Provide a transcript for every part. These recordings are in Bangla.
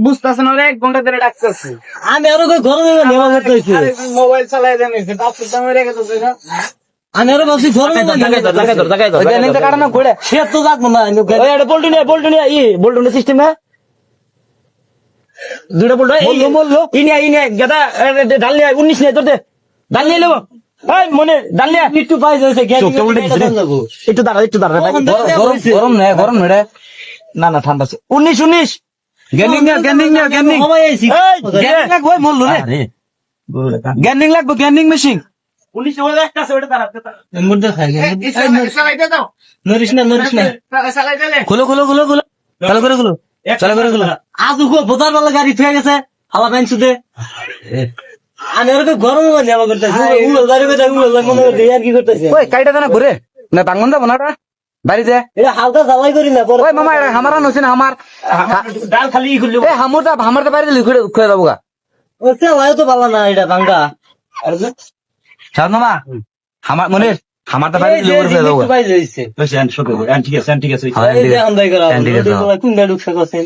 বুঝতেছেন ওরা এক ঘণ্টা ধরে ডাকতেছি। আমি আরও নেওয়া মোবাইল চালাই দেন ডাক্তার দামে রেখে দিচ্ছে না আমি আরও ভাবছি। কাটানো ঘুরে। সে তো না বল্টু নিয়ে বল্টু নিয়ে ই বল্টু নিয়ে সিস্টেম না দুটা বলল। ই নিয়ে ই নিয়ে গেদা ডাল নিয়ে উনিশ নিয়ে তোর দে। ডাল নিয়ে নেব মনে ডাল নিয়ে। একটু পাই যাচ্ছে। একটু দাঁড়া একটু দাঁড়া। গরম- গরম হয়েছে? গরম না না ঠান্ডা উনিশ উনিশ। গ্যানিং নিয়ে গ্যানিং নিয়ে গ্যানিং সময় আইছি এই, গ্যানিং লাগবে ওই মরলো রে। আরে গ্যানিং লাগবে গ্যানিং মেশিন। উনিশ ওটা একটা আছে ওটা দাঁড়া মুদ্রা খাই দাও নরিস না নরিস না। চালাইতে দে। খুলো খুলো খুলো খুলো। চালু করে খুলো। চালু করে খুলো। আজ বোতার বালা গাড়ি থুয়ে গেছে হাওয়া বাইন সুদে আমি আর কই গরম মানে আমার করতে উলো গাড়ি কই উলো মনে করতে আর কি করতেছে। ওই কাইটা দেনা ঘুরে। না ভাঙন যাব না ওটা বাড়ি যা এটা হালকা জ্বালাই করি না ওই মামা এটা হামারা নছে না হামার? ডাল খালি ই করলি। এ হামুরটা হামারটা বাড়ি দিলি খুঁড়ে খুঁড়ে গা ও চালাই তো ভালো না এটা ভাঙ্গা। সাদ মামা হামার মনে হামারটা বাড়ি দিলি খুঁড়ে যাব গা পাই যাইছে ঠিক আছে ঠিক আছে হ্যাঁ, এই যে আমদাই করা হ্যাঁ, ঠিক আছে। কোন করছেন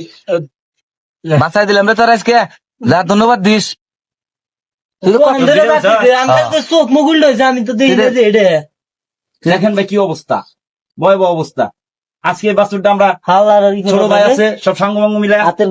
বাঁচাই দিলাম রে তোর আজকে। যা ধন্যবাদ দিস। তুই তো চোখ মুগুল আমি তো দেখি দেখেন ভাই কি অবস্থা। ভয়াবহ অবস্থা। আজকে বাছুরটা আমরা ছোট ভাই আছে সব সাঙ্গ মিলে হাতের